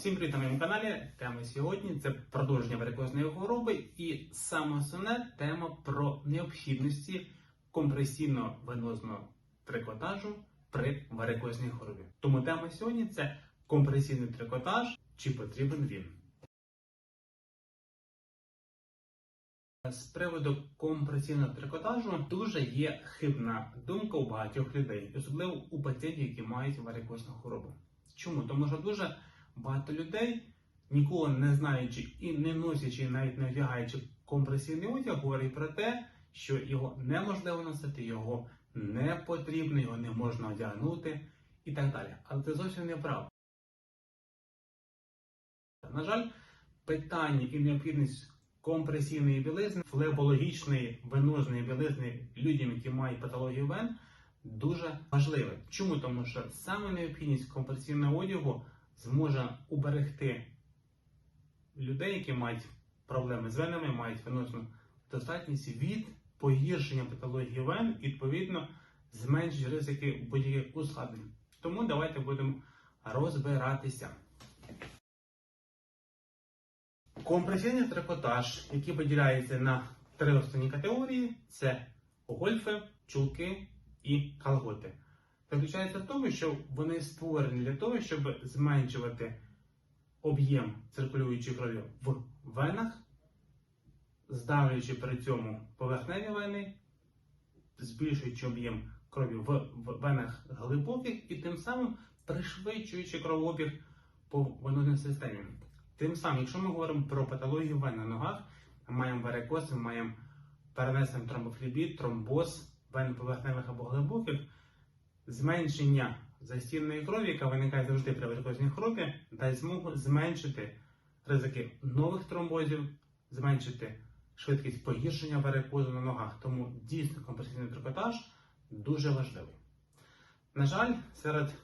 Всім привіт на моєму каналі. Тема сьогодні це продовження варикозної хвороби і саме основне тема про необхідності компресійно венозного трикотажу при варикозній хворобі. Тому тема сьогодні це компресійний трикотаж, чи потрібен він. З приводу компресійного трикотажу дуже є хибна думка у багатьох людей, особливо у пацієнтів, які мають варикозну хворобу. Чому? Тому що дуже багато людей, ніколи не знаючи і не носячи, навіть не одягаючи компресійний одяг, говорять про те, що його неможливо носити, його не потрібно, його не можна одягнути і так далі. Але це зовсім неправда. На жаль, питання і необхідність компресійної білизни, флебологічної венозної білизни людям, які мають патологію вен, дуже важливе. Чому? Тому що саме необхідність компресійного одягу зможе уберегти людей, які мають проблеми з венами, мають венозну достатність від погіршення патології вен, і відповідно зменшить ризики будь-яких ускладнень. Тому давайте будемо розбиратися. Компресійний трикотаж, який поділяється на три основні категорії: це гольфи, чулки і колготи. Заключається в тому, що вони створені для того, щоб зменшувати об'єм циркулюючої крові в венах, здавлюючи при цьому поверхневі вени, збільшуючи об'єм крові в венах глибоких і тим самим пришвидшуючи кровообіг по венозній системі. Тим самим, якщо ми говоримо про патологію вен на ногах, маємо варикоз, маємо перенесений тромбофлебіт, тромбоз вен поверхневих або глибоких, зменшення застійної крові, яка виникає завжди при варикозній хворобі, дасть змогу зменшити ризики нових тромбозів, зменшити швидкість погіршення варикозу на ногах. Тому дійсно компресійний трикотаж дуже важливий. На жаль, серед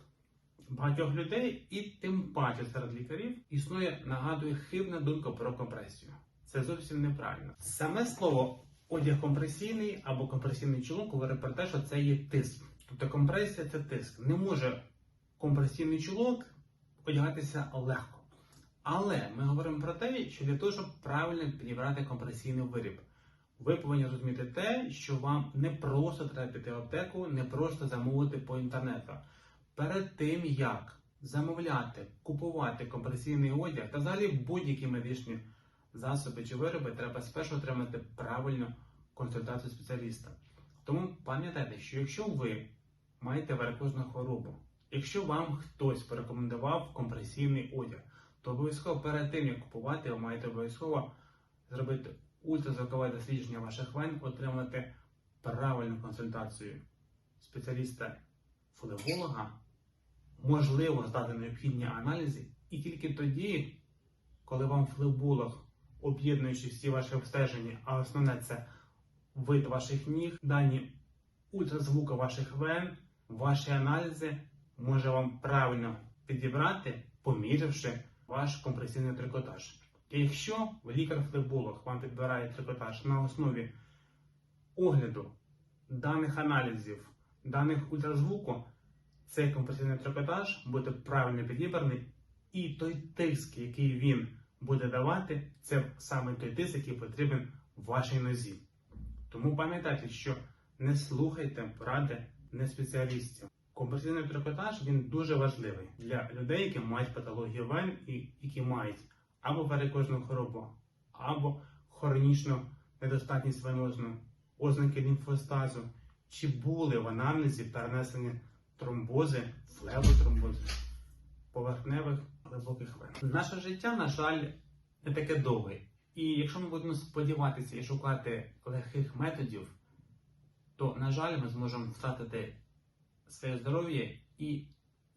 багатьох людей, і тим паче серед лікарів, існує, нагадую, хибна думка про компресію. Це зовсім неправильно. Саме слово одяг компресійний або компресійний чолок говорить про те, що це є тиск. Тобто компресія це тиск. Не може компресійний чолок одягатися легко. Але ми говоримо про те, що для того, щоб правильно підібрати компресійний виріб, ви повинні розуміти те, що вам не просто треба піти в аптеку, не просто замовити по інтернету. Перед тим як замовляти, купувати компресійний одяг та взагалі будь-які медичні засоби чи вироби, треба спершу отримати правильну консультацію спеціаліста. Тому пам'ятайте, що якщо ви маєте варикозну хворобу, якщо вам хтось порекомендував компресійний одяг, то обов'язково перед тим як купувати, ви маєте обов'язково зробити ультразвукове дослідження ваших вен, отримати правильну консультацію спеціаліста флеболога, можливо здати необхідні аналізи, і тільки тоді, коли вам флеболог, об'єднуючи всі ваші обстеження, а основне це вид ваших ніг, дані ультразвука ваших вен, ваші аналізи, може вам правильно підібрати, поміривши ваш компресійний трикотаж. І якщо лікар-флеболог вам підбирає трикотаж на основі огляду даних аналізів, даних ультразвуку, цей компресійний трикотаж буде правильно підібраний, і той тиск, який він буде давати, це саме той тиск, який потрібен вашій нозі. Тому пам'ятайте, що не слухайте поради не спеціалістів. Компресійний трикотаж він дуже важливий для людей, які мають патологію вен і які мають або варикозну хворобу, або хронічну недостатність венозну, ознаки лімфостазу, чи були в анамнезі перенесені тромбози, флеботромбози, поверхневих глибоких вен. Наше життя, на жаль, не таке довге. І якщо ми будемо сподіватися і шукати легких методів, то, на жаль, ми зможемо втратити своє здоров'я і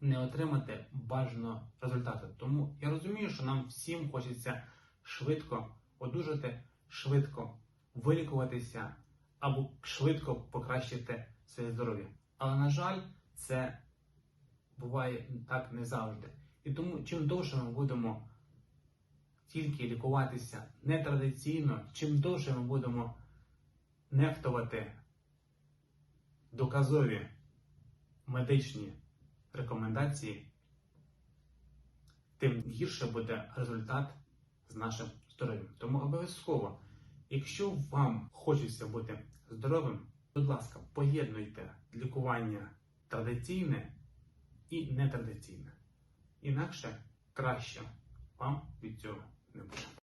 не отримати бажаного результату. Тому я розумію, що нам всім хочеться швидко одужати, швидко вилікуватися або швидко покращити своє здоров'я. Але, на жаль, це буває так не завжди. І тому, чим довше ми будемо тільки лікуватися нетрадиційно, чим довше ми будемо нехтувати доказові медичні рекомендації, тим гірше буде результат з нашим здоров'ям. Тому обов'язково, якщо вам хочеться бути здоровим, будь ласка, поєднуйте лікування традиційне і нетрадиційне. Інакше краще вам від цього не буде.